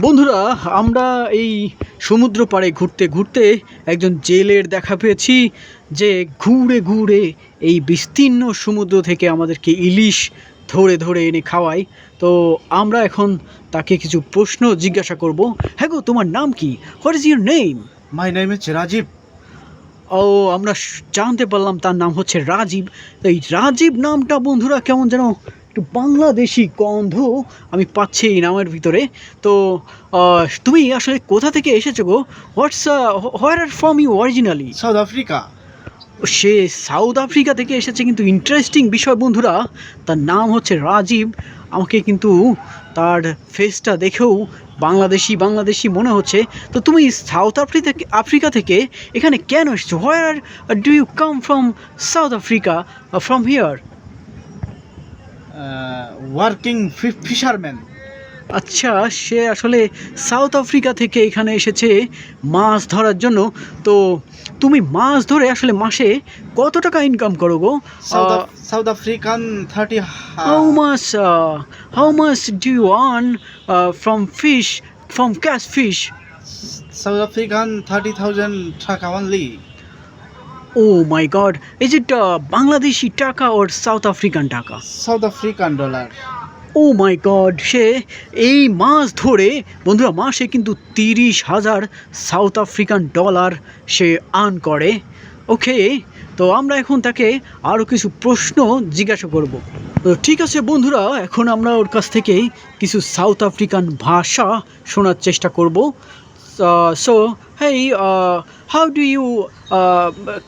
বন্ধুরা আমরা এই সমুদ্র পাড়ে ঘুরতে ঘুরতে একজন জেলের দেখা পেয়েছি যে ঘুরে ঘুরে এই বিস্তীর্ণ সমুদ্র থেকে আমাদেরকে ইলিশ ধরে ধরে এনে খাওয়ায়। তো আমরা এখন তাকে কিছু প্রশ্ন জিজ্ঞাসা করব। হ্যাঁ গো তোমার নাম কি? What is your name my name is Rajib ও আমরা জানতে পারলাম তার নাম হচ্ছে রাজীব। এই রাজীব নামটা বন্ধুরা কেমন যেন একটু বাংলাদেশি গন্ধ আমি পাচ্ছি এই নামের ভিতরে। তো তুমি আসলে কোথা থেকে এসেছ গো? What's where are from you originally South Africa say South Africa থেকে এসেছে কিন্তু ইন্টারেস্টিং বিষয় বন্ধুরা। তার নাম হচ্ছে রাজীব। আমাকে কিন্তু তার ফেসটা দেখেও বাংলাদেশি বাংলাদেশি মনে হচ্ছে। তো তুমি সাউথ আফ্রিকা আফ্রিকা থেকে এখানে কেন এসেছ? Where do you come from South Africa from here working fisherman আচ্ছা সে আসলে সাউথ আফ্রিকা থেকে এখানে এসেছে মাছ ধরার জন্য তো তুমি মাছ ধরে আসলে মাসে কত টাকা ইনকাম করো গো South African thirty how much? How how much do you earn uh, from fish, from catch fish? South African thirty thousand taka only Oh my god Is it Bangladeshi taka or South African taka South African dollar oh my god সে এই মাস ধরে বন্ধুরা মাসে কিন্তু তিরিশ হাজার South African dollar সে earn করে। ওকে তো আমরা এখন তাকে আরও কিছু প্রশ্ন জিজ্ঞাসা করব। তো ঠিক আছে বন্ধুরা এখন আমরা ওর কাছ থেকে কিছু সাউথ আফ্রিকান ভাষা শোনার চেষ্টা করব। So hey how do you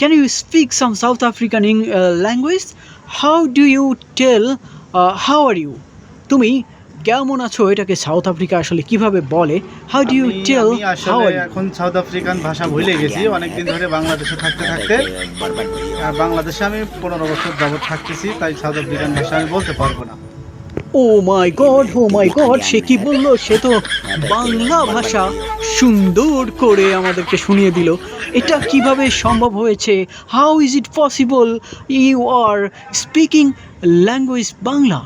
can you speak some South African language how do you tell how are you তুমি কেমন আছো? এটাকে সাউথ আফ্রিকা আসলে কীভাবে বলে? How do you tell how এখন সাউথ আফ্রিকান ভাষা ভুলে গেছি। অনেকদিন ধরে বাংলাদেশে থাকতে থাকতে। বাংলাদেশে আমি পনেরো বছর যাবত থাকতেছি তাই সাউথ আফ্রিকান ভাষা আমি বলতে পারব না। ও my god O my god সে কি বলল? সে তো বাংলা ভাষা সুন্দর করে আমাদেরকে শুনিয়ে দিল। এটা কীভাবে সম্ভব হয়েছে? How is it possible you are speaking language Bangla.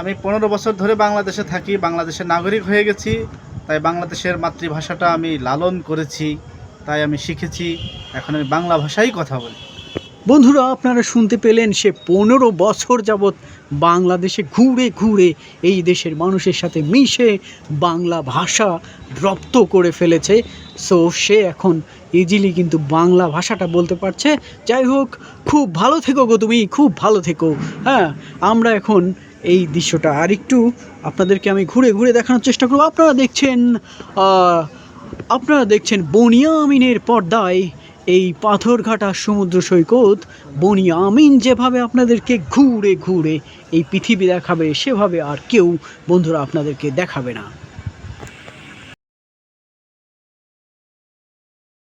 আমি পনেরো বছর ধরে বাংলাদেশে থাকি বাংলাদেশের নাগরিক হয়ে গেছি তাই বাংলাদেশের মাতৃভাষাটা আমি লালন করেছি তাই আমি শিখেছি এখন আমি বাংলা ভাষাই কথা বলি। বন্ধুরা, আপনারা শুনতে পেলেন সে পনেরো বছর যাবৎ বাংলাদেশে ঘুরে ঘুরে এই দেশের মানুষের সাথে মিশে বাংলা ভাষা রপ্ত করে ফেলেছে। সো সে এখন ইজিলি কিন্তু বাংলা ভাষাটা বলতে পারছে। যাই হোক, খুব ভালো থেকো গো তুমি, খুব ভালো থেকো। হ্যাঁ আমরা এখন এই দৃশ্যটা আর একটু আপনাদেরকে আমি ঘুরে ঘুরে দেখানোর চেষ্টা করব। আপনারা দেখছেন আপনারা দেখছেন বনিয়া আমিনের পর্দায় এই পাথরঘাটা সমুদ্র সৈকত, বনি আমিন যেভাবে আপনাদেরকে ঘুরে ঘুরে এই পৃথিবী দেখাবে, সেভাবে আর কেউ বন্ধুরা আপনাদেরকে দেখাবে না।